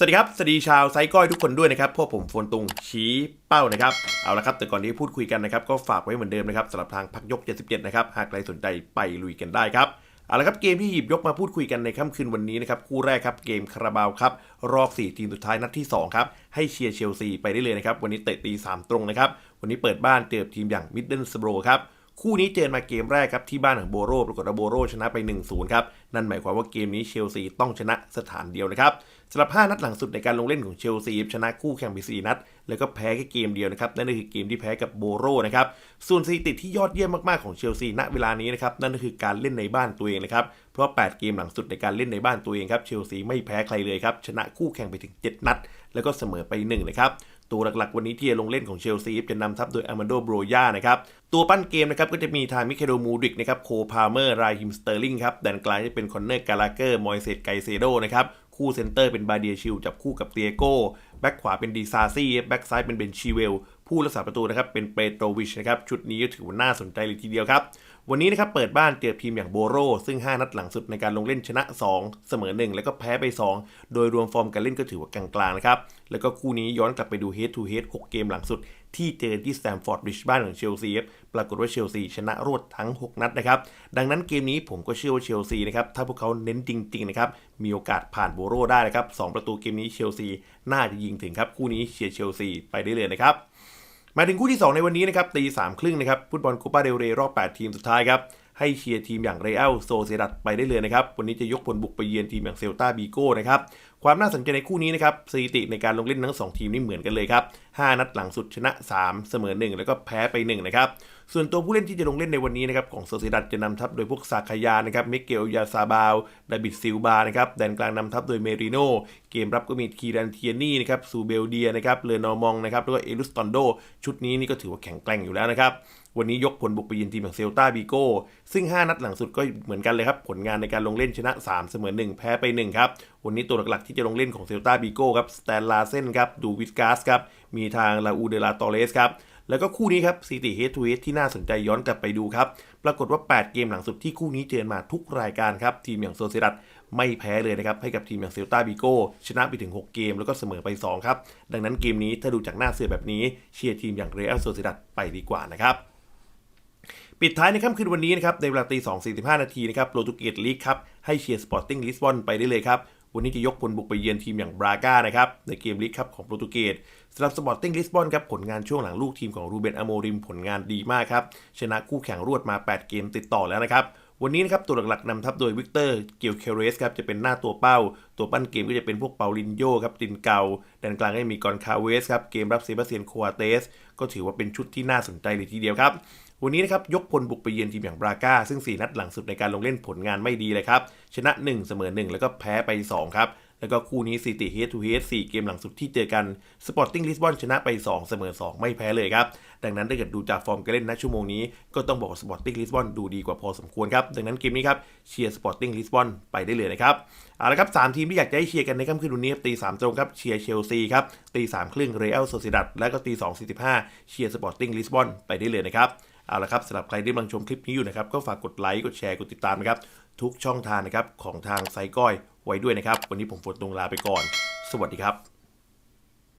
สวัสดีครับ สวัสดีชาวไซก้อยทุกคนด้วยนะครับพวกผมโฟนตุงชี้เป้านะครับ เอาละครับ แต่ก่อนที่พูดคุยกันนะครับ ก็ฝากไว้เหมือนเดิมนะครับสำหรับทางพักยก 77 นะครับ หากใครสนใจไปลุยกันได้ครับ เอาละครับ เกมที่หยิบยกมาพูดคุยกันในค่ำคืนวันนี้นะครับ คู่แรกครับ เกมคาราบาวครับ รอบ 4 ทีมสุดท้ายนัดที่ 2 ครับ ให้เชียร์เชลซีไปได้เลยนะครับ วันนี้เตะตี 3 ตรงนะครับ วันนี้เปิดบ้านเจอทีมอย่างมิดเดิลสโบรครับ คู่นี้เจอมาเกมแรกครับที่บ้านของโบโรปรากฏว่าโบโรชนะไป 1-0 ครับ นั่นหมายความว่าเกมนี้เชลซีต้องชนะสถานเดียวนะครับสำหรับ 5 นัดหลังสุดในการลงเล่นของเชลซีชนะคู่แข่งไป4นัด แล้วก็แพ้แค่เกมเดียวนะครับ นั่นก็คือเกมที่แพ้กับโบโรนะครับ ส่วนสถิติที่ยอดเยี่ยมมากๆของเชลซีณเวลานี้นะครับ นั่นก็คือการเล่นในบ้านตัวเองนะครับ เพราะ 8 เกมหลังสุดในการเล่นในบ้านตัวเองครับ เชลซีไม่แพ้ใครเลยครับ ชนะคู่แข่งไปถึง 7 นัด แล้วก็เสมอไป1นะครับ ตัวหลักๆ วันนี้ที่จะลงเล่นของเชลซีจะนำทัพโดยอามาโดโบรยานะครับ ตัวปั้นเกมนะครับก็จะมีทางมิเคโดมูดิกนะครับ โคพาเมอร์ไรฮิมสเตอร์ลิงครับแดนกลางจะเป็นคอนเนอร์กาลาเกอร์ มอยเซตไกเซโดนะครับ คู่เซนเตอร์เป็นบาเดียชิลจับคู่กับเตียโก้ แบ็กขวาเป็นดีซาซี่แบ็กซ้ายเป็นเบนชิเวล ผู้รักษาประตูนะครับเป็นเปโตรวิชนะครับ ชุดนี้ก็ถือว่าน่าสนใจเลยทีเดียวครับวันนี้นะครับเปิดบ้านเจอทีมอย่างโบโรซึ่ง 5 นัดหลังสุดในการลงเล่นชนะ 2 เสมอ 1 แล้วก็แพ้ไป 2 โดยรวมฟอร์มการเล่นก็ถือว่ากลางๆนะครับ แล้วก็คู่นี้ย้อนกลับไปดู head to head 6เกมหลังสุด ที่เจอที่สแตมฟอร์ดบริดจ์บ้านของเชลซีปรากฏว่าเชลซีชนะรวดทั้ง 6 นัดนะครับ ดังนั้นเกมนี้ผมก็เชื่อว่าเชลซีนะครับถ้าพวกเขาเน้นจริงๆนะครับมีโอกาสผ่านโบโรได้นะครับสองประตูเกมนี้เชลซีน่าจะยิงถึงครับคู่นี้เชียร์เชลซีไปได้เลยนะครับ มาถึงคู่ที่ 2 ในวันนี้นะครับตีสามครึ่งนะครับฟุตบอลคูปาเดลเรรอบ 8 ทีมสุดท้ายครับให้เชียร์ทีมอย่างเรอัลโซเซดัดไปได้เลยนะครับ วันนี้จะยกผลบุกไปเยือนทีมอย่างเซลตาบีโก้นะครับ ความน่าสนใจในคู่นี้นะครับสถิติในการลงเล่นทั้ง 2 ทีมนี่เหมือนกันเลยครับ 5 นัดหลังสุดชนะ 3 เสมอ 1 แล้วก็แพ้ไป 1 นะครับ ส่วนตัวผู้เล่นที่จะลงเล่นในวันนี้นะครับของโซเซดัดจะนำทัพโดยพวกซาคายานะครับมิเกลยาซาบาวดาบิดซิลบานะครับแดนกลางนำทัพโดยเมริโนเกมรับก็มีคีรันเทียนี่นะครับซูเบลเดียนะครับเลนอมองนะครับแล้วก็เอลุสตอนโดชุดนี้นี่ก็ถือว่าแข็งแกร่งอยู่แล้วนะครับ วันนี้ยกผลบุกไปเยือนทีมอย่างเซลตาบีโก้ซึ่ง 5 นัดหลังสุดก็เหมือนกันเลยครับ ผลงานในการลงเล่นชนะ 3 เสมอ 1 แพ้ไป 1 ครับ วันนี้ตัวหลักๆที่จะลงเล่นของเซลตาบีโก้ครับสแตนลาเซนครับดูวิสกาสครับมีทางลาอูเดลาตอเรสครับแล้วก็คู่นี้ครับซีติเฮดทูเฮดที่น่าสนใจย้อนกลับไปดูครับ ปรากฏว่า 8 เกมหลังสุดที่คู่นี้เจอมาทุกรายการครับ ทีมอย่างโซเซดัตไม่แพ้เลยนะครับ ให้กับทีมอย่างเซลตาบิโก้ชนะไปถึง 6 เกมแล้วก็เสมอไป 2 ครับ ดังนั้นเกมนี้ถ้าดูจากหน้าเสือแบบนี้เชียร์ทีมอย่างเรอัลโซเซดัตไปดีกว่านะครับ ปิดท้ายในค่ำคืนวันนี้นะครับในเวลาตี2 45 นาทีนะครับโปรตุเกสลีกครับให้เชียร์สปอร์ติ้งลิสบอนไปได้เลยครับ วันนี้จะยกพลบุกไปเยือนทีมอย่างบราก้านะครับในเกมลีกครับของโปรตุเกสสำหรับสปอร์ติ้งลิสบอนครับผลงานช่วงหลังลูกทีมของรูเบนอโมริมผลงานดีมากครับชนะคู่แข่งรวดมา 8 เกมติดต่อแล้วนะครับวันนี้นะครับตัวหลักๆนำทัพโดยวิกเตอร์เกียวเคเรสครับจะเป็นหน้าตัวเป้า ตัวปั้นเกมก็จะเป็นพวกเปาลินโยครับตินเกาแดนกลางก็จะมีกอนคาเวสครับเกมรับเซบาสเตียนโควาเตส ก็ถือว่าเป็นชุดที่น่าสนใจเลยทีเดียวครับ วันนี้นะครับยกพลบุกไปเยือนทีมอย่างบราก้าซึ่ง 4 นัดหลังสุดในการลงเล่นผลงานไม่ดีเลยครับชนะ 1 เสมอ 1 แล้วก็แพ้ไป 2 ครับ แล้วก็คู่นี้ซีติเฮดทูเฮด4เกมหลังสุดที่เจอกันสปอร์ติ้งลิสบอนชนะไป 2 เสมอ 2 ไม่แพ้เลยครับ ดังนั้นถ้าเกิดดูจากฟอร์มการเล่นณชั่วโมงนี้ ก็ต้องบอกว่าสปอร์ติ้งลิสบอนดูดีกว่าพอสมควรครับดังนั้นเกมนี้ครับเชียร์สปอร์ติ้งลิสบอนไปได้เลยนะครับเอาละครับสามทีมที่อยากจะให้เชียร์กันในค่ำคืนวันนี้ตีสามตรงครับเชียร์เชลซีครับตีสามครึ่งเรอัลโซเซดัดแล้วก็ตีสองสี่สิบห้าเชียร์สปอร์ติ้งลิสบอนไปได้เลยนะครับ เอาละครับสำหรับใครที่กำลังชมคลิปนี้อยู่นะครับ ก็ฝากกดไลค์กดแชร์กดติดตามนะครับ ทุกช่องทางนะครับของทางไซก้อยไว้ด้วยนะครับ วันนี้ผมฝนตรงลาไปก่อน สวัสดีครับ